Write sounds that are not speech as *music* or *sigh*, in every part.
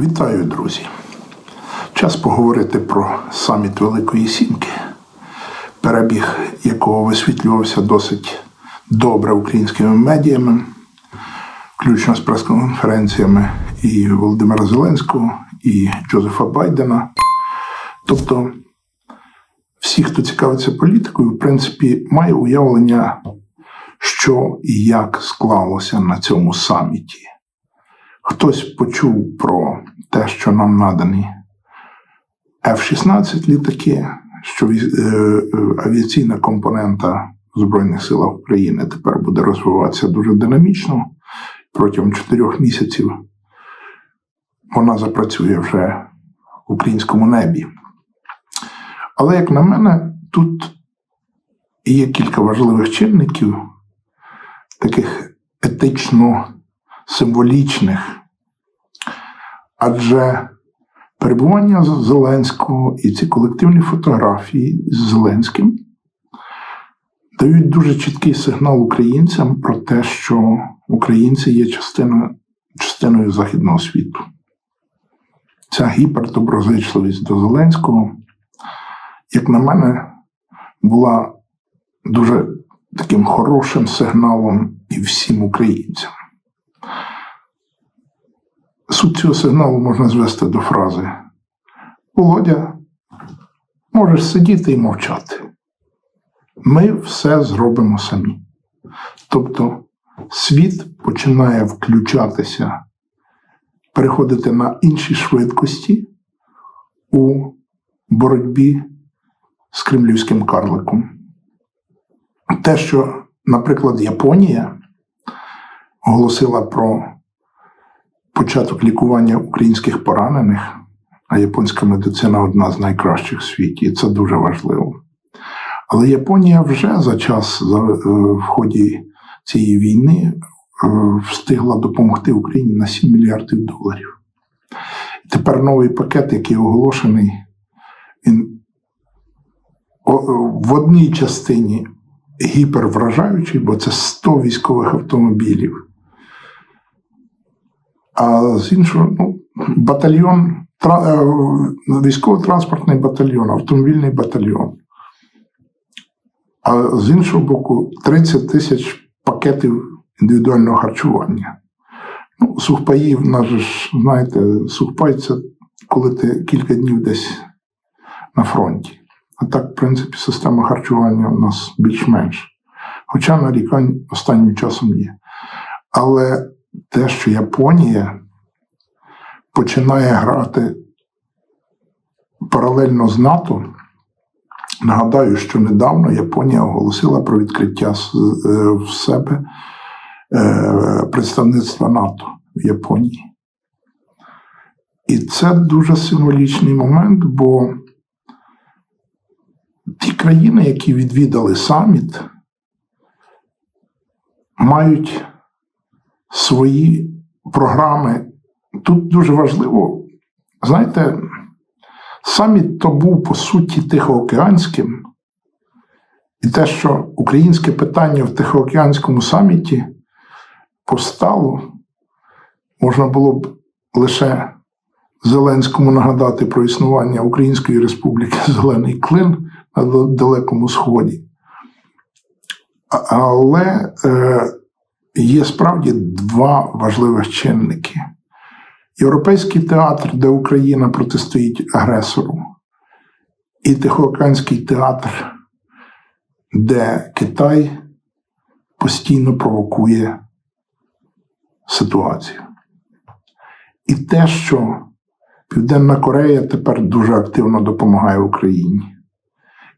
Вітаю, друзі! Час поговорити про саміт Великої Сімки, перебіг якого висвітлювався досить добре українськими медіями, включно з прес-конференціями і Володимира Зеленського, і Джозефа Байдена. Тобто, всі, хто цікавиться політикою, в принципі, має уявлення, що і як склалося на цьому саміті. Хтось почув про те, що нам надані F-16 літаки, що е, е, авіаційна компонента в Збройних силах України тепер буде розвиватися дуже динамічно протягом чотирьох місяців. Вона запрацює вже в українському небі. Але, як на мене, тут є кілька важливих чинників, таких етично символічних. Адже перебування Зеленського і ці колективні фотографії з Зеленським дають дуже чіткий сигнал українцям про те, що українці є частиною, частиною західного світу. Ця гіпердоброзичливість до Зеленського, як на мене, була дуже таким хорошим сигналом і всім українцям. Суть цього сигналу можна звести до фрази Володя, можеш сидіти і мовчати. Ми все зробимо самі. Тобто світ починає включатися, переходити на інші швидкості у боротьбі з кремлівським карликом. Те, що, наприклад, Японія оголосила про початок лікування українських поранених, а японська медицина одна з найкращих в світі, і це дуже важливо. Але Японія вже за час е, в ході цієї війни е, встигла допомогти Україні на 7 мільярдів доларів. Тепер новий пакет, який оголошений, він в одній частині гіпервражаючий, бо це 100 військових автомобілів. А з іншого, ну, батальйон, е, військово-транспортний батальйон, автомобільний батальйон. А з іншого боку, 30 тисяч пакетів індивідуального харчування. Ну, сухпаї, в нас же ж, знаєте, сухпай це коли ти кілька днів десь на фронті. А так, в принципі, система харчування у нас більш-менш. Хоча нарікань останнім часом є. Але те, що Японія починає грати паралельно з НАТО. Нагадаю, що недавно Японія оголосила про відкриття е, в себе е, представництва НАТО в Японії. І це дуже символічний момент, бо ті країни, які відвідали саміт, мають свої програми. Тут дуже важливо, знаєте, саміт то був по суті тихоокеанським, і те, що українське питання в Тихоокеанському саміті постало, можна було б лише Зеленському нагадати про існування Української Республіки *laughs* Зелений Клин на Далекому Сході. Але е, є справді два важливих чинники. Європейський театр, де Україна протистоїть агресору, і Тихоокеанський театр, де Китай постійно провокує ситуацію. І те, що Південна Корея тепер дуже активно допомагає Україні.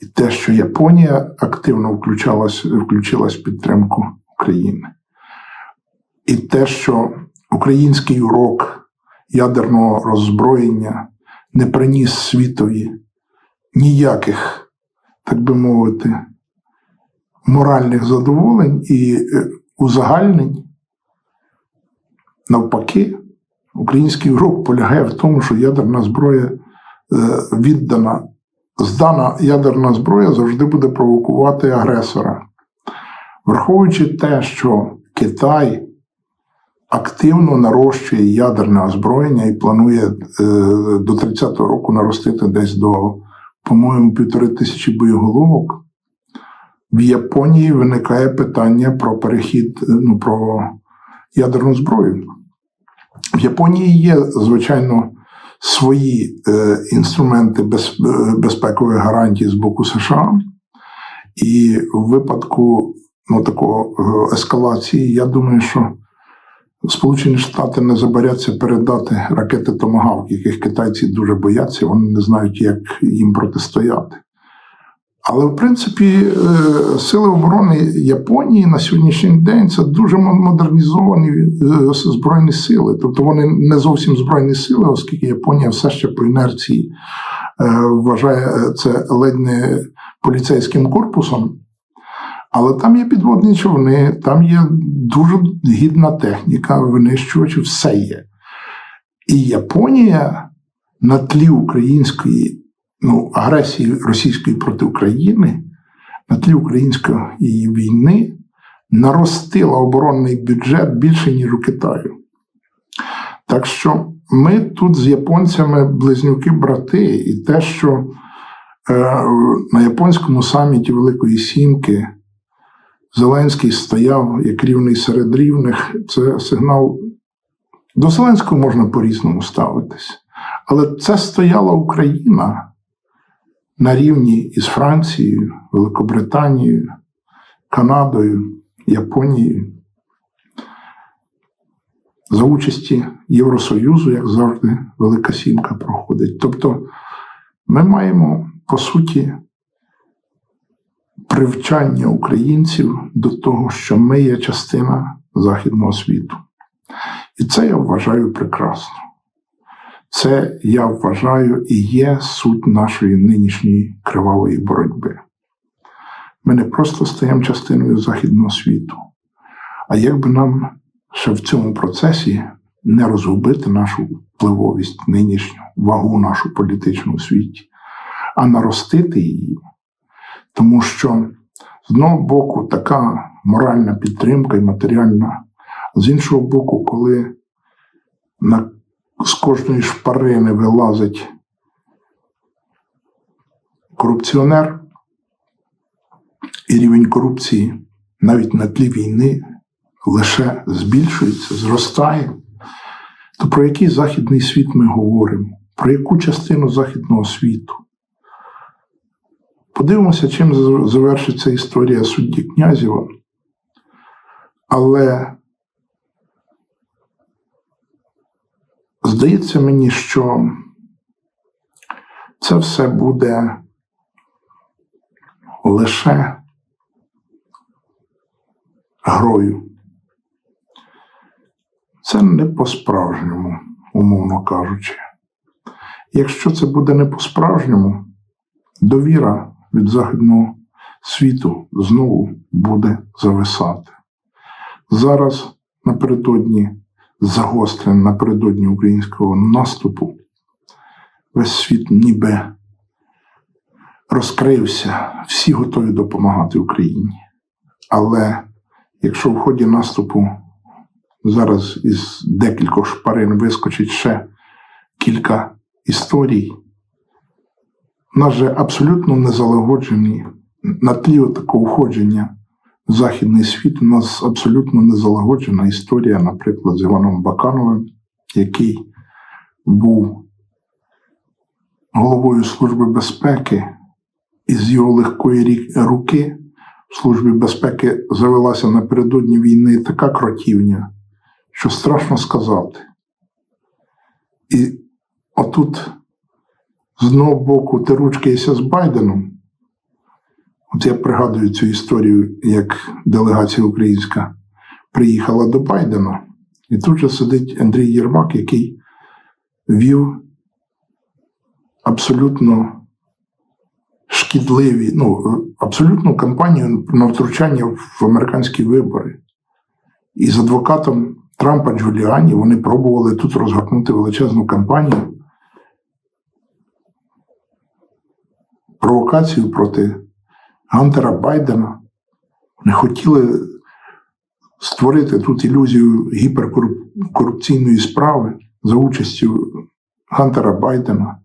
І те, що Японія активно включилась в підтримку України. І те, що український урок ядерного роззброєння не приніс світові ніяких, так би мовити, моральних задоволень і е, узагальнень. Навпаки, український урок полягає в тому, що ядерна зброя е, віддана, здана ядерна зброя завжди буде провокувати агресора. Враховуючи те, що Китай активно нарощує ядерне озброєння і планує е, до 30-го року наростити десь до, по-моєму, півтори тисячі боєголовок. В Японії виникає питання про перехід, е, ну, про ядерну зброю. В Японії є, звичайно, свої е, інструменти без, е, безпекової гарантії з боку США, і в випадку ну, такого е, ескалації, я думаю, що Сполучені Штати не забаряться передати ракети Томагавк, яких китайці дуже бояться, вони не знають, як їм протистояти. Але, в принципі, е, сили оборони Японії на сьогоднішній день це дуже модернізовані е, збройні сили. Тобто вони не зовсім збройні сили, оскільки Японія все ще по інерції е, вважає це ледь не поліцейським корпусом. Але там є підводні човни, там є дуже гідна техніка, винищувачі, все є. І Японія на тлі української ну, агресії російської проти України, на тлі української війни наростила оборонний бюджет більше, ніж у Китаю. Так що ми тут з японцями близнюки-брати, і те, що е, на японському саміті Великої Сімки Зеленський стояв як рівний серед рівних, це сигнал. До Зеленського можна по-різному ставитись. Але це стояла Україна на рівні із Францією, Великобританією, Канадою, Японією. За участі Євросоюзу, як завжди, Велика Сімка проходить. Тобто ми маємо, по суті, привчання українців до того, що ми є частина Західного світу. І це я вважаю прекрасно. Це я вважаю і є суть нашої нинішньої кривавої боротьби. Ми не просто стаємо частиною Західного світу, а як би нам ще в цьому процесі не розгубити нашу впливовість, нинішню вагу нашу політичну у світі, а наростити її. Тому що з одного боку така моральна підтримка і матеріальна, з іншого боку, коли на, з кожної шпарини вилазить корупціонер, і рівень корупції навіть на тлі війни лише збільшується, зростає, то про який західний світ ми говоримо? Про яку частину західного світу? Подивимося, чим завершиться історія судді Князєва. Але здається мені, що це все буде лише грою. Це не по-справжньому, умовно кажучи. Якщо це буде не по-справжньому, довіра від західного світу знову буде зависати. Зараз напередодні загострень, напередодні українського наступу, весь світ ніби розкрився, всі готові допомагати Україні. Але якщо в ході наступу зараз із декількох шпарин вискочить ще кілька історій, нас же абсолютно незалагоджені на тлі такого входження в західний світ. У нас абсолютно незалагоджена історія, наприклад, з Іваном Бакановим, який був головою Служби безпеки, і з його легкої руки в Службі безпеки завелася напередодні війни така кротівня, що страшно сказати. І отут з одного боку ти ручкаєшся з Байденом. От я пригадую цю історію, як делегація українська приїхала до Байдена, і тут же сидить Андрій Єрмак, який вів абсолютно шкідливі, ну, абсолютну кампанію на втручання в американські вибори. І з адвокатом Трампа Джуліані вони пробували тут розгорнути величезну кампанію. Провокацію проти Гантера Байдена. Вони хотіли створити тут ілюзію гіперкорупційної справи за участю Гантера Байдена.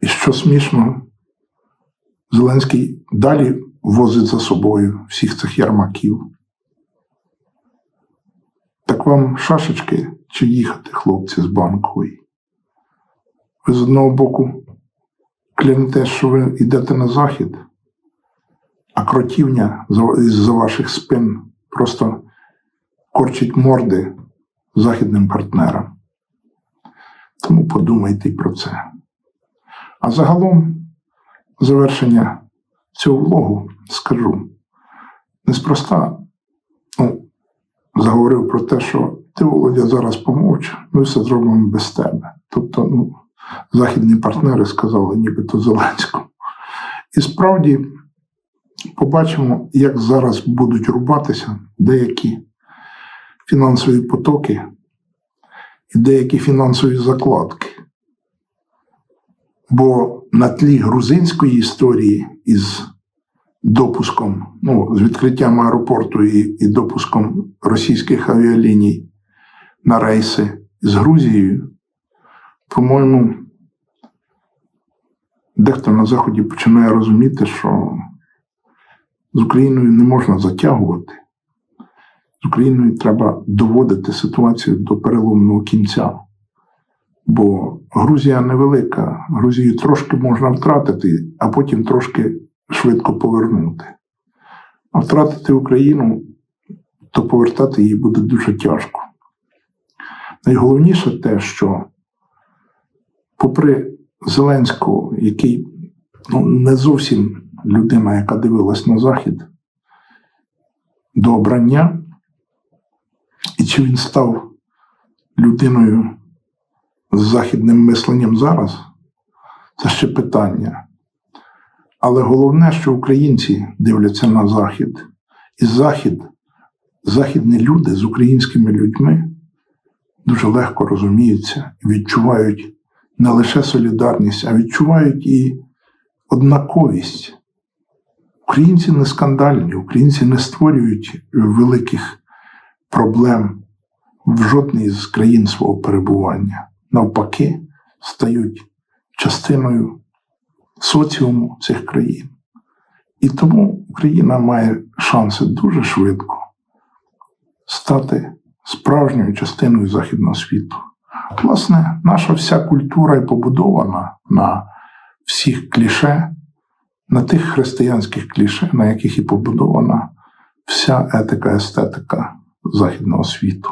І що смішно, Зеленський далі возить за собою всіх цих ярмаків. Так вам шашечки чи їхати, хлопці, з банкової? Ви з одного боку клянете, що ви йдете на захід, а кротівня за ваших спин просто корчить морди західним партнерам. Тому подумайте про це. А загалом, завершення цього влогу скажу неспроста ну, заговорив про те, що ти, Володя, зараз помовч, ми все зробимо без тебе. Тобто, ну, західні партнери сказали, нібито Зеленському. І справді побачимо, як зараз будуть рубатися деякі фінансові потоки і деякі фінансові закладки. Бо на тлі грузинської історії із допуском, ну, з відкриттям аеропорту і, і допуском російських авіаліній на рейси з Грузією, по-моєму, дехто на Заході починає розуміти, що з Україною не можна затягувати. З Україною треба доводити ситуацію до переломного кінця. Бо Грузія невелика, Грузію трошки можна втратити, а потім трошки швидко повернути. А втратити Україну, то повертати її буде дуже тяжко. Найголовніше те, що, попри Зеленського, який ну, не зовсім людина, яка дивилась на Захід, до обрання, і чи він став людиною з західним мисленням зараз, це ще питання. Але головне, що українці дивляться на Захід, і Захід, західні люди з українськими людьми дуже легко розуміються і відчувають не лише солідарність, а відчувають і однаковість. Українці не скандальні, українці не створюють великих проблем в жодній з країн свого перебування. Навпаки, стають частиною соціуму цих країн. І тому Україна має шанси дуже швидко стати справжньою частиною Західного світу. Власне, наша вся культура і побудована на всіх кліше, на тих християнських кліше, на яких і побудована вся етика, естетика Західного світу.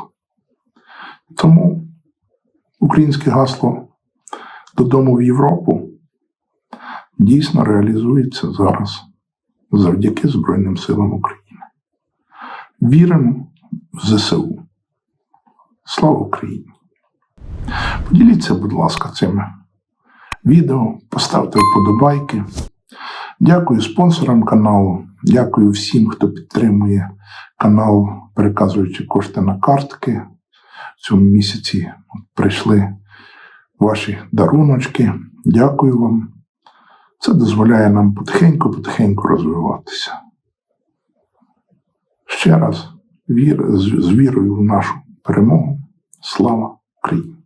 Тому українське гасло додому в Європу дійсно реалізується зараз завдяки Збройним силам України. Віримо в ЗСУ. Слава Україні! Поділіться, будь ласка, цими відео, поставте вподобайки. Дякую спонсорам каналу. Дякую всім, хто підтримує канал, переказуючи кошти на картки. В цьому місяці прийшли ваші даруночки. Дякую вам. Це дозволяє нам потихеньку-потихеньку розвиватися. Ще раз з вірою в нашу перемогу. Слава Україні!